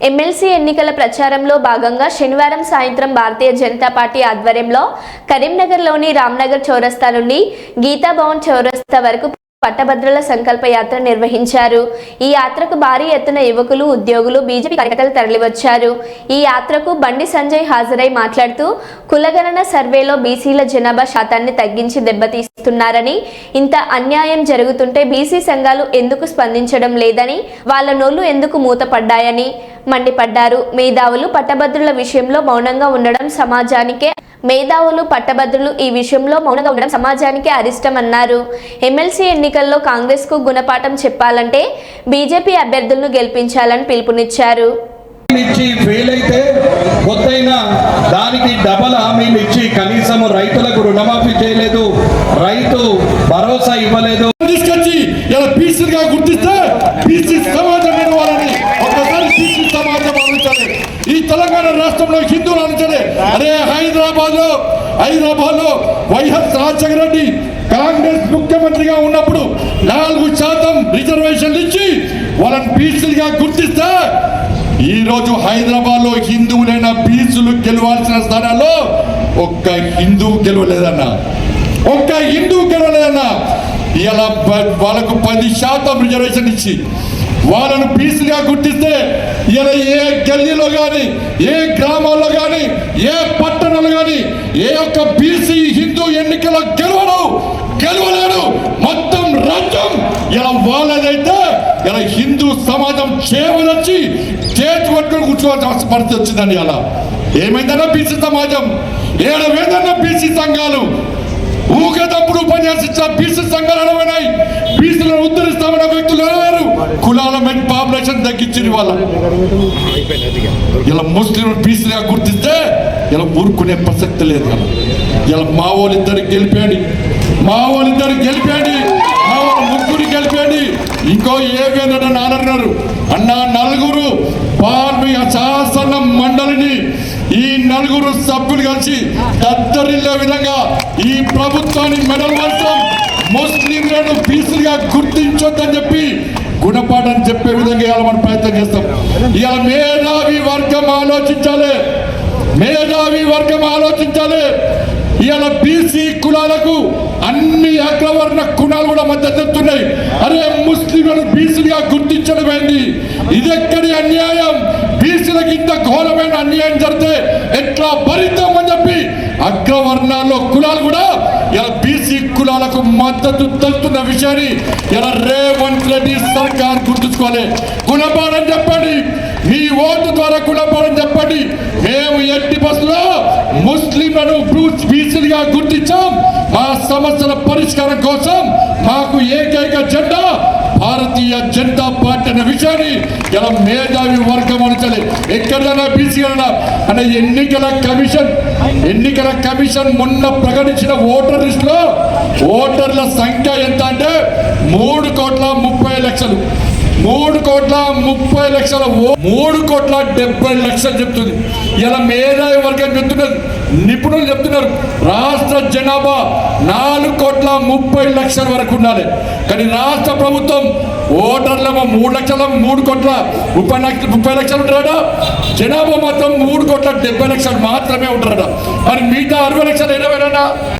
MLC ఎన్నికల ప్రచారంలో భాగంగా శనివారం సాయంత్రం భారతీయ జనతా పార్టీ ఆధ్వర్యంలో కరీంనగర్లోని రామ్నగర్ చౌరస్తా నుండి గీతాభవన్ చౌరస్తా వరకు పట్టభద్రుల సంకల్ప యాత్ర నిర్వహించారు. ఈ యాత్రకు భారీ ఎత్తున యువకులు ఉద్యోగులు బీజేపీ కార్యకర్తలు తరలివచ్చారు. ఈ యాత్రకు బండి సంజయ్ హాజరై మాట్లాడుతూ కులగణన సర్వేలో బీసీల జనాభా శాతాన్ని తగ్గించి దెబ్బతీస్తున్నారని ఇంత అన్యాయం జరుగుతుంటే బీసీ సంఘాలు ఎందుకు స్పందించడం లేదని వాళ్ళ నోళ్ళు ఎందుకు మూతపడ్డాయని మండిపడ్డారు. మేధావులు పట్టభద్రుల విషయంలో మౌనంగా ఉండడం సమాజానికే మేధావులు పట్టభద్రులు ఈ విషయంలో మౌనంగా ఉండడం సమాజానికే అరిష్టమన్నారు. ఎమ్మెల్సీ ఎన్నికల్లో కాంగ్రెస్కు గుణపాఠం చెప్పాలంటే బీజేపీ అభ్యర్థులను గెలిపించాలని పిలుపునిచ్చారు. ఇచ్చి ఫెయిల్ అయితే కొత్తైన దానికి డబల్ హామీలు ఇచ్చి కనీసం రైతులకు రుణమాఫీ చేయలేదు రైతు భరోసా ఇవ్వలేదు తీసుకొచ్చి ఇలా బీసీలుగా గుర్తిస్తే బీసీ సమాజం మీద వాళ్ళని ఒక్కసారి బీసీ సమాజం ఆలోచించాలి ఈ తెలంగాణ రాష్ట్రంలో హిందువులు అనుసరే అరే హైదరాబాద్లో హైదరాబాద్లో వైఎస్ రాజశేఖర రెడ్డి కాంగ్రెస్ ముఖ్యమంత్రిగా ఉన్నప్పుడు నాలుగు శాతం రిజర్వేషన్లు ఇచ్చి వాళ్ళని బీసీలుగా గుర్తిస్తే. ఈ రోజు హైదరాబాద్లో హిందువులైన బీసీలు గెలవాల్సిన స్థానాల్లో ఒక్క హిందువు గెలవలేదన్నా. ఒక్క హిందువు గెలవలేదన్నా. ఇలా వాళ్ళకు పది శాతం రిజర్వేషన్ ఇచ్చి వాళ్ళను పీసులుగా గుర్తిస్తే ఇలా ఏ గల్లీలో కానీ ఏ గ్రామాల్లో కానీ ఏ పట్టణంలో కానీ ఏ ఒక్క బీసీ హిందూ ఎన్నికల గెలవడు గెలవలేడు. మొత్తం రాజ్యం ఇలా వాళ్ళదైతే ఇలా హిందూ సమాజం చేవలొచ్చి చేతి పట్టుకొని కూర్చోవాల్సిన పరిస్థితి వచ్చిందండి అలా. ఏమైందన్నా బీసీ సమాజం? ఏడవేదన్నా బీసీ సంఘాలు? ఊకేటప్పుడు ఉపన్యాసించిన బీసీ సంఘాలు అడవనాయి బీసీలను కులాల మెన్ పాపులేషన్ తగ్గించింది వాళ్ళ ఇలా ముస్లిం బీసీగా గుర్తిస్తే ఇలా ఊరుకునే ప్రసక్తి లేదు కదా. ఇలా మా వాళ్ళిద్దరికి గెలిపేయండి. మా వాళ్ళిద్దరికి గెలిపేయండి. మా వాళ్ళ ముగ్గురు గెలిపేయండి. ఇంకో ఏవేందంటే నాన్నన్నారు. అన్న నలుగురు పార్మిక శాసన మండలిని ఈ నలుగురు సభ్యులు కలిసి దద్దరిల్లే విధంగా ఈ ప్రభుత్వాన్ని మెడల్ వర్షం ముస్లింలను బీసీలుగా గుర్తించొద్దని చెప్పి గుణపాఠం చెప్పే విధంగా ఇవాళ మనం ప్రయత్నం చేస్తాం. ఇవాళ మేధావి వర్గం ఆలోచించాలి. మేధావి వర్గం ఆలోచించాలి. ఇవాళ బీసీ కులాలకు అన్ని అగ్రవర్ణ కులాలు కూడా మద్దతు ఇస్తున్నాయి. అరే ముస్లింలను బీసీలుగా గుర్తించడం ఏంటి? ఇది ఎక్కడి అన్యాయం? బీసీలకు ఇంత ఘోరమైన అన్యాయం జరిగితే ఎట్లా భరిద్దాం అని చెప్పి అగ్రవర్ణాల్లో కులాలు కూడా మద్దతు తెలుతున్న విషయాన్ని ఇలా రేవంత్ రెడ్డి సర్కార్ గుర్తుంచుకోవాలి. గుణపాఠం చెప్పండి. మీ ఓటు ద్వారా గుణపాఠం చెప్పండి. మేము ఎట్టి బస్సులో ముస్లింలను బీసీలుగా గుర్తించాం. మా సమస్యల పరిష్కారం కోసం మాకు ఏకైక జెండా భారతీయ జనతా పార్టీ అనే విషయాన్ని ఇలా మేధావి వర్గం అనుచలే. ఎక్కడైనా బీసీ అనే ఎన్నికల కమిషన్ ఎన్నికల కమిషన్ మొన్న ప్రకటించిన ఓటర్ లిస్టులో ఓటర్ల సంఖ్య ఎంత అంటే మూడు కోట్ల ముప్పై లక్షలు. మూడు కోట్ల ముప్పై లక్షల మూడు కోట్ల డెబ్బై లక్షలు చెప్తుంది. ఇలా మేధావి వర్గం చెప్తున్నది. నిపుణులు చెప్తున్నారు రాష్ట్ర జనాభా నాలుగు కోట్ల ముప్పై లక్షల వరకు ఉండాలి. కానీ రాష్ట్ర ప్రభుత్వం ఓటర్లేమో మూడు లక్షల మూడు కోట్ల ముప్పై లక్షలు ముప్పై లక్షలు ఉంటారా జనాభా మొత్తం మూడు కోట్ల డెబ్బై లక్షలు మాత్రమే ఉంటారట. మరి మిగతా అరవై లక్షలు ఎనభైనా